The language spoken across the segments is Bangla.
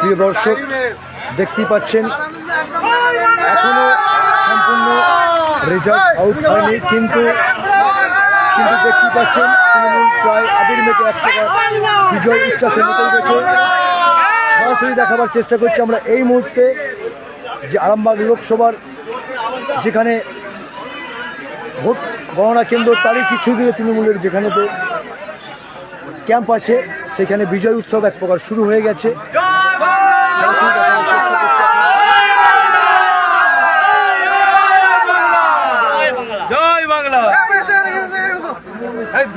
প্রিয় দর্শক, দেখতেই পাচ্ছেন, এখনও সম্পূর্ণ রেজাল্ট আউট হয়নি, কিন্তু কিন্তু দেখতেই পাচ্ছেন, তৃণমূল প্রায় আবির মেতে এক প্রকার বিজয় উচ্ছ্বাসে মেতে উঠেছে। সরাসরি দেখাবার চেষ্টা করছি আমরা এই মুহূর্তে যে আরামবাগ লোকসভার যেখানে ভোট গণনা কেন্দ্র, তারই কিছু দূরে তৃণমূলের যেখানেতে ক্যাম্প আছে, সেখানে বিজয় উৎসব এক প্রকার শুরু হয়ে গেছে সরাসরি দেখানোর চেষ্টা করছি জয় বাংলা এই ভালো তো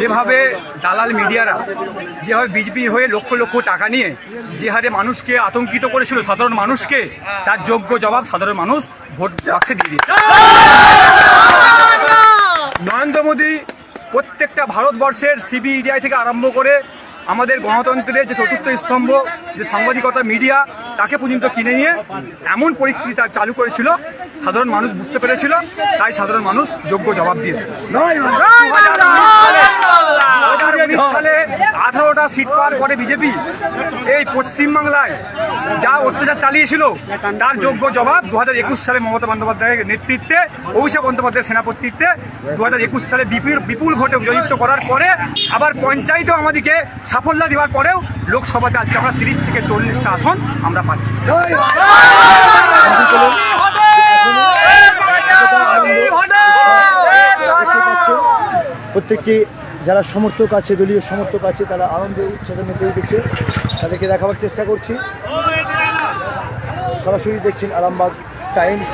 যেভাবে দালাল মিডিয়ারা, যেভাবে বিজেপি হয়ে লক্ষ লক্ষ টাকা নিয়ে যে হারে মানুষকে আতঙ্কিত করেছিল, সাধারণ মানুষকে, তার যোগ্য জবাব সাধারণ মানুষ ভোট বাক্সে দিয়ে দিয়েছে। নরেন্দ্র মোদী প্রত্যেকটা ভারতবর্ষের সিবিআই থেকে আরম্ভ করে আমাদের গণতন্ত্রের যে চতুর্থ স্তম্ভ যে সাংবাদিকতা মিডিয়া তাকে পর্যন্ত কিনে নিয়ে এমন পরিস্থিতি চালু করেছিল সাধারণ মানুষ বুঝতে পেরেছিল তাই সাধারণ মানুষ যোগ্য জবাব দিয়েছে। সালে আঠারোটা সিট পাওয়ার পরে বিজেপি এই পশ্চিমবাংলায় যা অত্যাচার চালিয়েছিল, তার যোগ্য জবাব দু হাজার একুশ সালে মমতা বন্দ্যোপাধ্যায়ের নেতৃত্বে, অভিষেক বন্দ্যোপাধ্যায়ের সেনাপতিত্বে দু হাজার একুশ সালে বিপুল বিপুল ভোটে জয়যুক্ত করার পরে আবার পঞ্চায়েতেও আমাদেরকে সাফল্য দেওয়ার পরেও লোকসভাতে আজকে আমরা তিরিশ থেকে চল্লিশটা আসন আমরা পাচ্ছি। প্রত্যেকটি যারা সমর্থক আছে দলীয় সমর্থক আছে তারা আনন্দে উচ্ছ্বাসে মেতে উঠেছে তাদেরকে দেখাবার চেষ্টা করছি। সরাসরি দেখছেন আরামবাগ টাইমস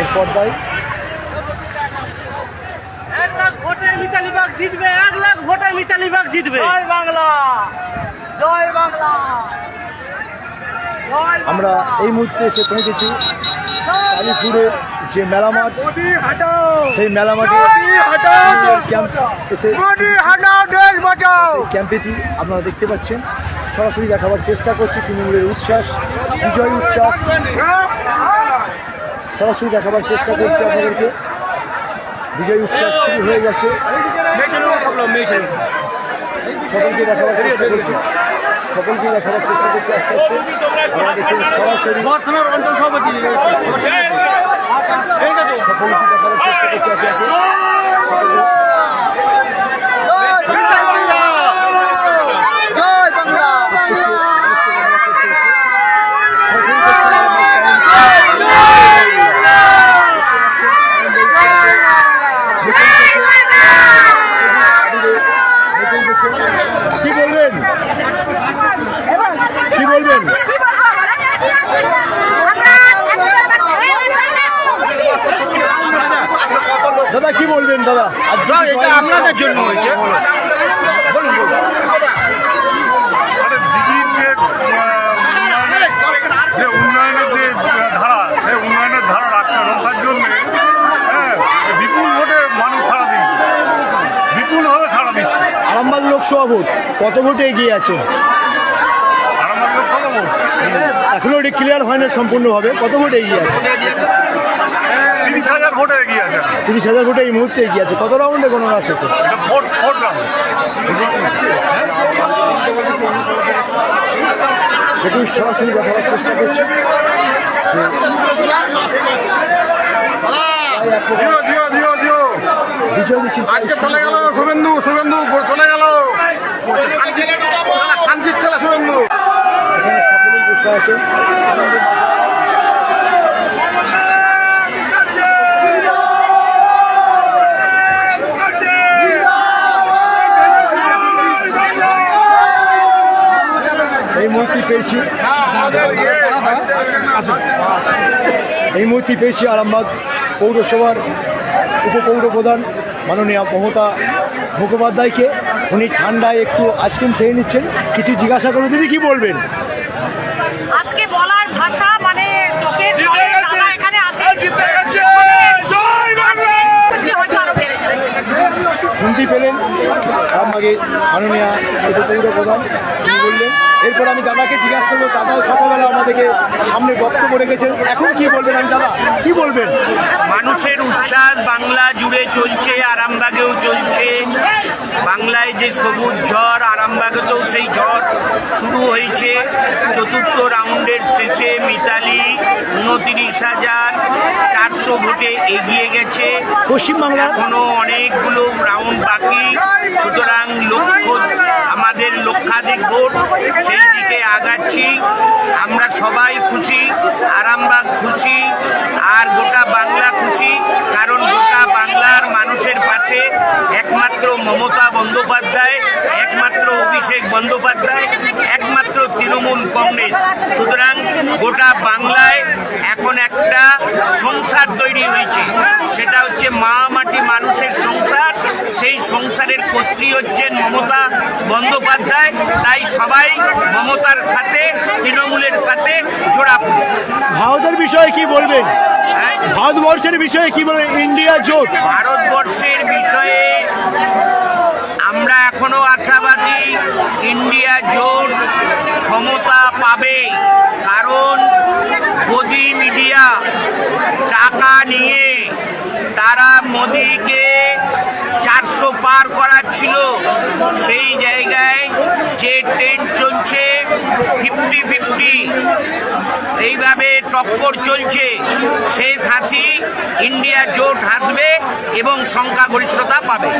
এর পর্দায়। জিতবে এক লাখ ভোটে মিতালি বাগ জিতবে। জয় বাংলা জয় বাংলা আমরা এই মুহূর্তে এসে পৌঁছেছি কালীপুরের যে মেলা মাঠ সেই মেলা মাঠে ক্যাম্পেটি আপনারা দেখতে পাচ্ছেন, সরাসরি দেখাবার চেষ্টা করছি তৃণমূলের উচ্ছ্বাস, বিজয় উচ্ছ্বাস। সরাসরি দেখাবার চেষ্টা করছি আপনাদেরকে। বিজয় উচ্ছ্বাস শুরু হয়ে গেছে। সকলকে দেখাবার চেষ্টা করছি। সকলকে দেখাবার চেষ্টা করছি আস্তে আস্তে। সরাসরি সকলকে দেখাবার চেষ্টা করছি একে একে কি বলবেন কি বলবেন দাদা কি বলবেন দাদা? এটা আপনাদের জন্য যে উন্নয়নের যে উন্নয়নের ধারা সেই উন্নয়নের ধারা রাখতে রক্ষার জন্য হ্যাঁ বিপুল ভোটে মানুষ সাড়া দিচ্ছে বিপুলভাবে সাড়া দিচ্ছে আরামবাগ লোকসভা ভোট কত ভোটে এগিয়ে আছে? এখনও এটি ক্লিয়ার হয় না সম্পূর্ণভাবে। কত ভোটে এগিয়ে আছে? তিরিশ হাজার ভোটে এগিয়ে আছে। তিরিশ হাজার ভোটে এই মুহূর্তে এগিয়ে আছে। কত রাউন্ডে গণনা এসেছে এটা ভোট ভোট রাখবে দেখুন সরাসরি দেখাবার চেষ্টা করছি। আজকে চলে গেল শুভেন্দু শুভেন্দু চলে গেল। খানকির ছেলে শুভেন্দু। সকলেই বসে আছে। মুহূর্তে পেয়েছি। এই মুহূর্তে পেয়েছি আরামবাগ পৌরসভার উপপৌর প্রধান মাননীয় মমতা মুখোপাধ্যায়কে। উনি ঠান্ডায় একটু আইসক্রিম খেয়ে নিচ্ছেন। কিছু জিজ্ঞাসা করুন দিদি কি বলবেন? আজকে বলার ভাষা মানে চোখের এখানে আছে। যাবে। শুনতেই পেলেন আমাকে মাননীয় উপপৌর প্রধান তিনি বললেন এরপর আমি দাদাকে জিজ্ঞাসা করব দাদাও সকালবেলা আমাদেরকে সামনে বক্তব্য রেখেছেন। এখন কি বলবেন আমি দাদা? কি বলবেন? মানুষের উচ্ছ্বাস বাংলা জুড়ে চলছে আরামবাগেও চলছে। বাংলায় যে সবুজ ঝড় আরামবাগেতেও সেই ঝড় শুরু হয়েছে। চতুর্থ রাউন্ডের শেষে মিতালি উনতিরিশ হাজার চারশো ভোটে এগিয়ে গেছে। পশ্চিমবাংলার এখনও অনেকগুলো রাউন্ড বাকি সুতরাং লক্ষ্য আমাদের লক্ষাধিক ভোট সেই দিকে আগাচ্ছি। আমরা সবাই খুশি আরামবাগ খুশি আর গোটা বাংলা খুশি কারণ গোটা বাংলার মানুষের পাশে একমাত্র মমতা বন্দ্যোপাধ্যায় একমাত্র অভিষেক বন্দ্যোপাধ্যায় একমাত্র তৃণমূল কংগ্রেস। সুতরাং গোটা বাংলায় এখন একটা সংসার তৈরি হয়েছে। সেটা হচ্ছে মা মাটি মানুষের সংসার। সেই সংসারের কর্ত্রী হচ্ছেন মমতা বন্দ্যোপাধ্যায়। তাই সবাই মমতার সাথে তৃণমূলের সাথে জোড়াপড়ে ভারতের বিষয়ে কি বলবেন? হ্যাঁ? ভারতবর্ষের বিষয়ে কি বলবেন? ইন্ডিয়া জোট। ভারতবর্ষের বিষয়ে আমরা এখনও আশাবাদী ইন্ডিয়া জোট ক্ষমতা পাবে, কারণ মোদি মিডিয়া টাকা নিয়ে তারা মোদিকে চারশো পার করাচ্ছিল। সেই জায়গায় যে ট্রেন চলছে ফিফটি ফিফটি, এইভাবে টক্কর চলছে। শেষ হাসি, ইন্ডিয়া জোট হাসবে এবং সংখ্যাগরিষ্ঠতা পাবে।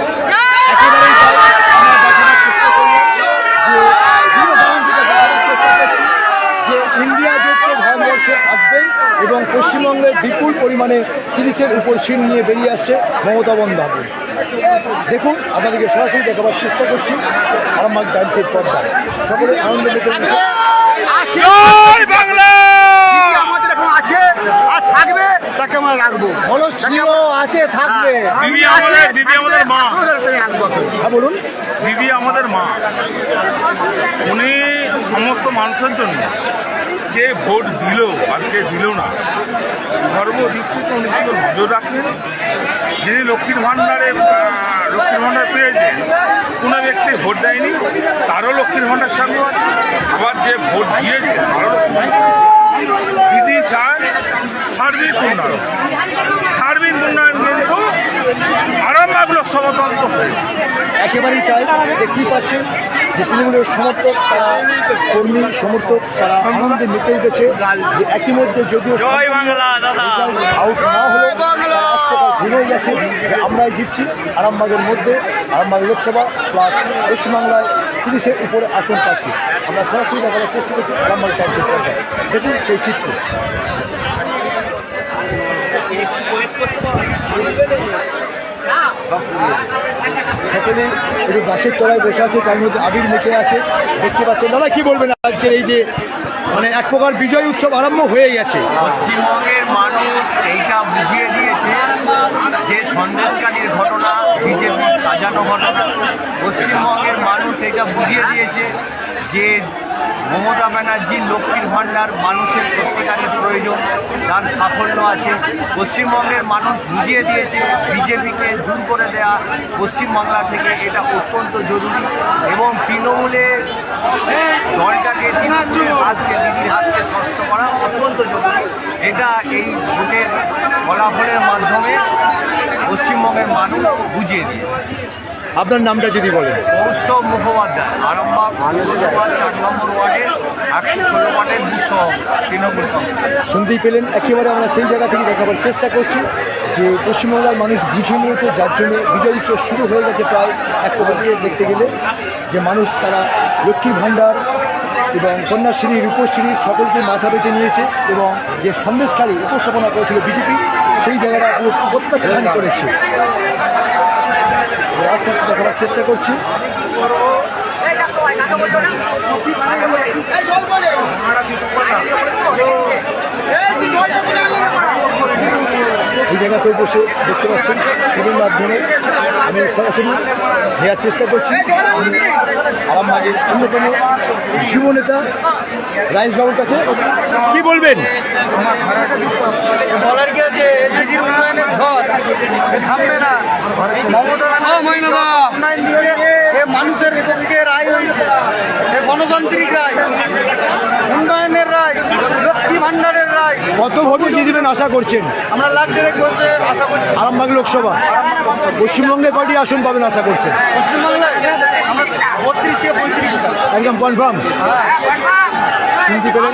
ইন্ডিয়া জোটকে এবং পশ্চিমবঙ্গে বিপুল পরিমাণে তিরিশের উপর সিট নিয়ে বেরিয়ে আসছে মমতা বন্দ্যোপাধ্যায়। দেখুন আপনাদেরকে সরাসরি দেখাবার চেষ্টা করছি আরামবাগ টাইমসের পর্দায় সকলে আনন্দ বাংলা! আমাদের এখন আছে আর থাকবে তাকে আমরা রাখব। আছে থাকবে। দিদি আমাদের দিদি আমাদের মা। রাখব। হ্যাঁ বলুন। দিদি আমাদের মা। উনি সমস্ত মানুষের জন্য কে ভোট দিল আর কে দিল না। সর্বদিক উনি কিন্তু নজর রাখেন। যিনি লক্ষ্মীর ভাণ্ডারে লক্ষ্মীর ভাণ্ডার পেয়েছেন, কোনো ব্যক্তি ভোট দেয়নি। তারও লক্ষ্মীর ভাণ্ডার চালু আছে। আবার যে ভোট দিয়েছে, তারও দিদি চান সার্বিক উন্নয়ন। সার্বিক উন্নয়ন কিন্তু আরামবাগ লোকসভা তন্ত্র হয়েছে। একেবারেই তাই, দেখতেই পাচ্ছেন। যে তৃণমূলের সমর্থক তারা কর্মী সমর্থক তারা আনন্দে মেতে উঠেছে যে একই মধ্যে যদিও আউট না হলে জেনে গেছে। যে আমরাই জিতছি আরামবাগের মধ্যে আরামবাগ লোকসভা প্লাস পশ্চিমবাংলায় তিরিশের উপরে আসন পাচ্ছি আমরা সরাসরি দেখানোর চেষ্টা করছি আরামবাগ পর্দায় দেখুন সেই চিত্র। সকলে একটু গাছের তলায় বসে আছে, তার মধ্যে আবির মেখে আছে। দেখতে পাচ্ছেন, দাদা, কি বলবেন আজকের এই যে মানে এক প্রকার বিজয় উৎসব আরম্ভ হয়ে গেছে। পশ্চিমবঙ্গের মানুষ এইটা বুঝিয়ে দিয়েছে যে সন্দেশকারীর ঘটনা বিজেপি সাজানো ঘটনা। পশ্চিমবঙ্গের মানুষ এটা বুঝিয়ে দিয়েছে যে মমতা ব্যানার্জির লক্ষ্মীর ভাণ্ডার মানুষের সত্যিকারের প্রয়োজন, তার সাফল্য আছে। পশ্চিমবঙ্গের মানুষ বুঝিয়ে দিয়েছে বিজেপিকে দূর করে দেয়া পশ্চিমবাংলা থেকে এটা অত্যন্ত জরুরি এবং তৃণমূলের দলটাকে হাতকে, দিদির হাতকে শক্ত করা অত্যন্ত জরুরি। এটা এই ভোটের ফলাফলের মাধ্যমে পশ্চিমবঙ্গের মানুষ বুঝিয়ে দিয়েছে। আপনার নামটা যদি বলেন। কৌস্তব মুখোপাধ্যায় আরামবাগ লোকসভা চার নম্বর ওয়ার্ডের একশো ষোলো ওয়ার্ডের বুথ তৃণমূল কংগ্রেস। শুনতেই পেলেন একেবারে আমরা সেই জায়গা থেকে দেখাবার চেষ্টা করছি যে পশ্চিমবাংলার মানুষ বুঝে নিয়েছে যার জন্য বিজয় উৎসব শুরু হয়ে গেছে প্রায় এক প্রকার দেখতে গেলে যে মানুষ তারা লক্ষ্মী ভাণ্ডার এবং কন্যাশ্রী রূপশ্রী সকলকে মাথা পেতে নিয়েছে এবং যে সন্দেশকারী উপস্থাপনা করেছিল বিজেপি সেই জায়গাটা পুরো প্রত্যাখ্যান করেছে। আস্তে আস্তে দেখাবার চেষ্টা করছি। এই জায়গাতেও বসে দেখতে পাচ্ছেন বিভিন্ন মাধ্যমে আমি সরাসরি নেওয়ার চেষ্টা করছি। আরামবাগের অন্যতম যুব নেতা রাইস বাবুর কাছে। কি বলবেন? বলার কি আছে উন্নয়নের ঝড় এ থামবে না। মমতা উন্নয়ন দিচ্ছে এ মানুষের পক্ষে রায় হয়েছে এ গণতান্ত্রিক রায় উন্নয়নের রায় লক্ষ্মী ভান্ডারের রায়। কত ভোটে জিতবেন আশা করছেন? আমরা লাখ দেড়েক বসে আশা করছি। আরামবাগ লোকসভা। পশ্চিমবঙ্গে কয়টি আসন পাবেন আশা করছেন? পশ্চিমবাংলায় আমরা বত্রিশ থেকে পঁয়ত্রিশটা। একদম কনফার্ম শুনতে পেলেন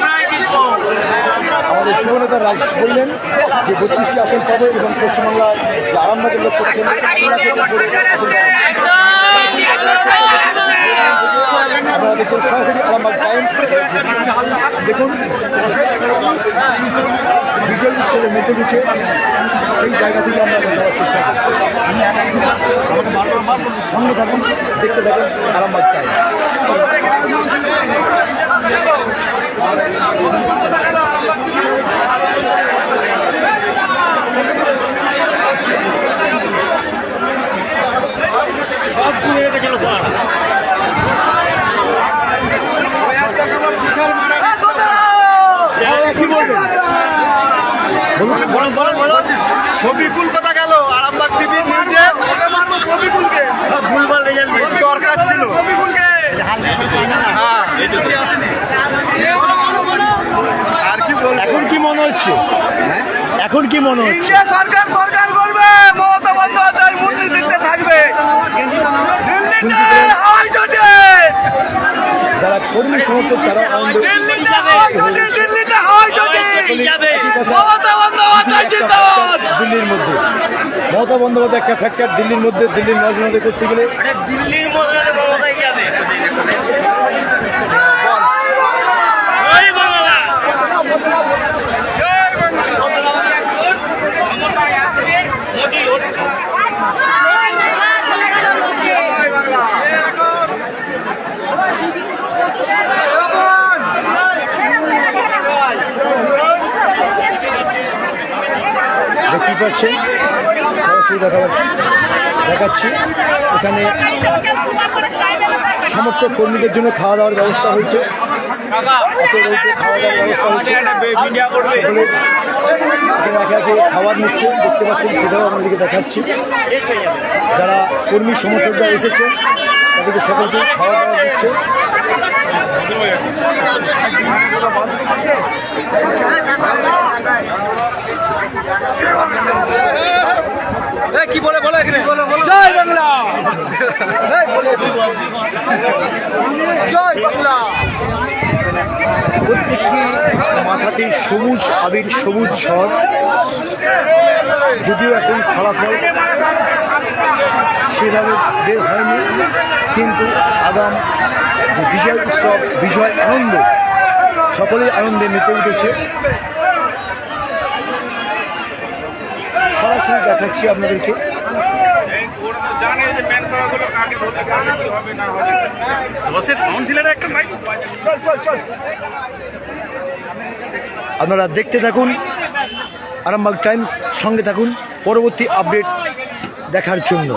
যুবনেতা রাজ বললেন যে বত্রিশটি আসন পাবে এবং পশ্চিমবাংলার যে আরামবাগের লোকসভা আপনারা দেখছেন সরাসরি আরামবাগ টাইম দেখুন বিজয় উৎসবে মেতে উঠছে সেই জায়গা থেকে আমরা দেখার চেষ্টা করছি। সঙ্গে থাকুন দেখতে থাকুন আরামবাগ টাইম ছবিকুল কথা গেল? আরামবাগ টিভির নিউজে? ভুলভাল রেজাল্ট দরকার ছিল? আর কি বলব? এখন কি মনে হচ্ছে? এখন কি মনে হচ্ছে? সরকার সরকার করবে মমতা বন্দ্যোপাধ্যায় থাকবে। যারা কর্মী সমর্থক তারা দিল্লির মধ্যে। মমতা বন্দ্যোপাধ্যায় একটা ফ্যাক্টর দিল্লির মধ্যে দিল্লির নজরতে করতে গেলে দিল্লির মধ্যে মমতাই যাবে জয় বাংলা জয় বাংলা ক্ষমতায় আসছে মোদী হচ্ছে দেখতেই পাচ্ছেন সরাসরি দেখা দেখাচ্ছি। এখানে সমর্থক কর্মীদের জন্য খাওয়া দাওয়ার ব্যবস্থা হয়েছে। খাবার নিচ্ছে। দেখতে পাচ্ছেন, সেটাও আপনাদেরকে দেখাচ্ছি। যারা কর্মী সমর্থকরা এসেছে, তাদেরকে সকলকে খাওয়া দাওয়া দিচ্ছে কি বলে বলে এখানে জয় প্রত্যেকটি মাথাতে সবুজ, আবির সবুজ ঝড়। যদিও এখন ফলাফল সেভাবে বের হয়নি, কিন্তু আগাম যে বিজয় উৎসব, বিজয় আনন্দ, সকলেই আনন্দে মেতে উঠেছে। সরাসরি দেখাচ্ছি আপনাদেরকে। আপনারা দেখতে থাকুন আরামবাগ টাইমস সঙ্গে থাকুন পরবর্তী আপডেট দেখার জন্য।